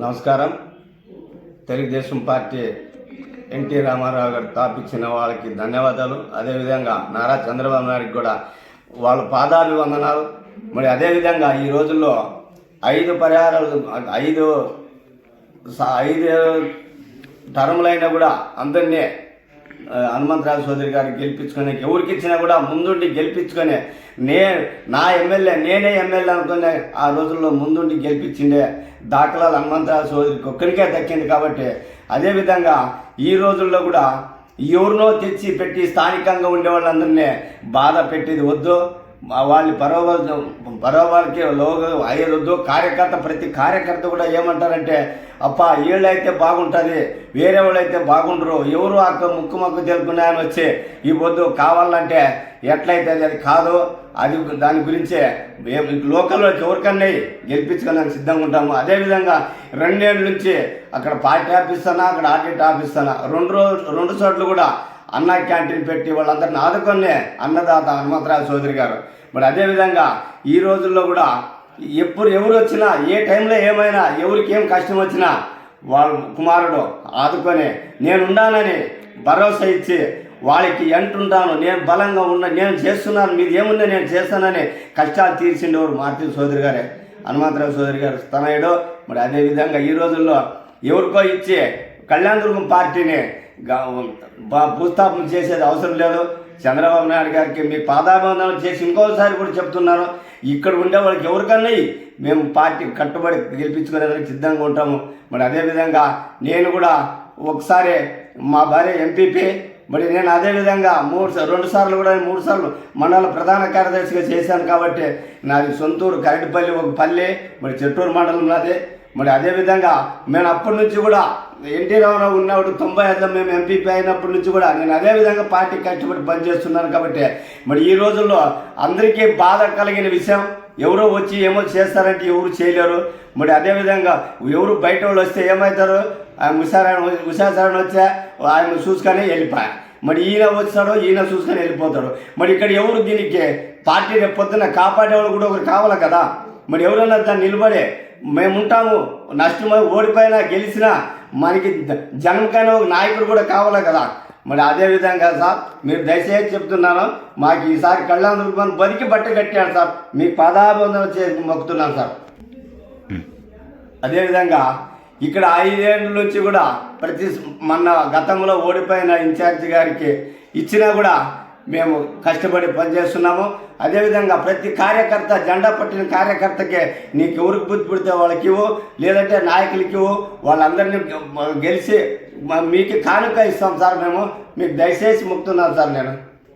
నమస్కారం. Telugu Desam party NT Ramarao గారు స్థాపించిన వాళ్ళకి ధన్యవాదాలు. అదేవిధంగా నారా చంద్రబాబు నాయుడికి కూడా వాళ్ళ పాదాభివందనాలు. మరి అదేవిధంగా ఈ రోజుల్లో ఐదు పరిహారాలు ఐదు స- ఐదు టర్ములైనా కూడా అందరినీ హనుమంతరావు చౌదరి గారికి గెలిపించుకొని ఎవరికి ఇచ్చినా కూడా ముందుండి గెలిపించుకునే నే నా ఎమ్మెల్యే నేనే ఎమ్మెల్యే అనుకునే ఆ రోజుల్లో ముందుండి గెలిపించిండే దాఖలాలు హనుమంతరావు చౌదరికి ఒక్కరికే దక్కింది కాబట్టి అదేవిధంగా ఈ రోజుల్లో కూడా ఎవరినో తెచ్చి పెట్టి స్థానికంగా ఉండే వాళ్ళందరినీ బాధ పెట్టేది వద్దు. వాళ్ళ పరోవాళ్ళు పరోవాళ్ళకి లోగ అయ్యేదొద్దు కార్యకర్త ప్రతి కార్యకర్త కూడా ఏమంటారంటే అప్ప వీళ్ళైతే బాగుంటుంది వేరే వాళ్ళైతే బాగుండరు. ఎవరు ఆ ముక్కు మొక్కు తెలుపుకున్నాయని వచ్చి ఈ పొద్దు కావాలంటే ఎట్లయితే అది కాదు అది దాని గురించే మేము లోకల్లో ఎవరికన్నా గెలిపించుకోవడానికి సిద్ధంగా ఉంటాము. అదేవిధంగా రెండేళ్ళ నుంచి అక్కడ పార్టీ ఆఫీస్ అన్నా అక్కడ ఆడిట్ ఆఫీస్ అన్నా రెండు రోజు రెండు చోట్ల కూడా అన్న క్యాంటీన్ పెట్టి వాళ్ళందరిని ఆదుకొనే అన్నదాత హనుమంతరావు చౌదరి గారు. మరి అదేవిధంగా ఈ రోజుల్లో కూడా ఎప్పుడు ఎవరు వచ్చినా ఏ టైంలో ఏమైనా ఎవరికి ఏం కష్టం వచ్చినా వాళ్ళ కుమారుడు ఆదుకొని నేనున్నానని భరోసా ఇచ్చి వాళ్ళకి ఎంటుంటాను నేను బలంగా ఉన్న నేను చేస్తున్నాను మీది ఏముందో నేను చేస్తానని కష్టాలు తీర్చిండేవారు మార్తి సోదరి గారే. హనుమంతరావు సోదరి గారు తనయుడు. మరి అదేవిధంగా ఈ రోజుల్లో ఎవరికో ఇచ్చి కళ్యాణదుర్గం పార్టీని భూస్థాపన చేసేది అవసరం లేదు. చంద్రబాబు నాయుడు గారికి మీ పాదాభివందనం చేసి ఇంకోసారి కూడా చెప్తున్నాను. ఇక్కడ ఉండే వాళ్ళకి ఎవరికన్నా మేము పార్టీ కట్టుబడి గెలిపించుకునేందుకు సిద్ధంగా ఉంటాము. మరి అదేవిధంగా నేను కూడా ఒకసారి మా భార్య ఎంపీపీ మరి నేను అదేవిధంగా మూడు రెండు సార్లు కూడా మూడు సార్లు మండల ప్రధాన కార్యదర్శిగా చేశాను కాబట్టి నాది సొంతూరు కరటిపల్లి ఒక పల్లె మరి చెట్టూరు మండలం నాది. మరి అదేవిధంగా నేను అప్పటి నుంచి కూడా ఎన్టీ రామారావు ఉన్నప్పుడు తొంభై ఐదులో మేము ఎంపీపీ అయినప్పటి నుంచి కూడా నేను అదే విధంగా పార్టీ కష్టపడి పనిచేస్తున్నాను కాబట్టి మరి ఈ రోజుల్లో అందరికీ బాధ కలిగిన విషయం ఎవరో వచ్చి ఏమో చేస్తారంటే ఎవరు చేయలేరు. మరి అదేవిధంగా ఎవరు బయట వాళ్ళు వస్తే ఏమవుతారు? ఆయన ఉషారాయణ ఉషాసారణ వచ్చా ఆయన చూసుకొని వెళ్ళిపోయా. మరి ఈయన వచ్చాడో ఈయన చూసుకొని వెళ్ళిపోతాడు. మరి ఇక్కడ ఎవరు దీనికి పార్టీ రేపు పొద్దున కాపాడేవాళ్ళు కూడా ఒకరు కావాలి కదా. మరి ఎవరన్నా దాన్ని నిలబడే మేము ఉంటాము నష్టమై ఓడిపోయినా గెలిచినా మనకి జనంకైనా ఒక నాయకుడు కూడా కావాలి కదా. మరి అదే విధంగా సార్ మీరు దయచేసి చెప్తున్నాను మాకు ఈసారి కళ్యాణ దుర్గం బతికి బట్ట కట్టాడు సార్. మీకు పదాబంధన చేసి మొక్కుతున్నాను సార్. అదేవిధంగా ఇక్కడ ఐదేళ్ళ నుంచి కూడా ప్రతి మన గతంలో ఓడిపోయిన ఇన్ఛార్జి గారికి ఇచ్చినా కూడా మేము కష్టపడి పనిచేస్తున్నాము. అదేవిధంగా ప్రతి కార్యకర్త జెండా పట్టిన కార్యకర్తకే నీకు ఎవరికి బుద్ధి పుడితే వాళ్ళకి ఇవ్వు. లేదంటే నాయకులకి ఇవ్వు. వాళ్ళందరినీ గెలిచి మీకు కానుక ఇస్తాం సార్ మేము. మీకు దయచేసి ముక్తున్నాను సార్ నేను.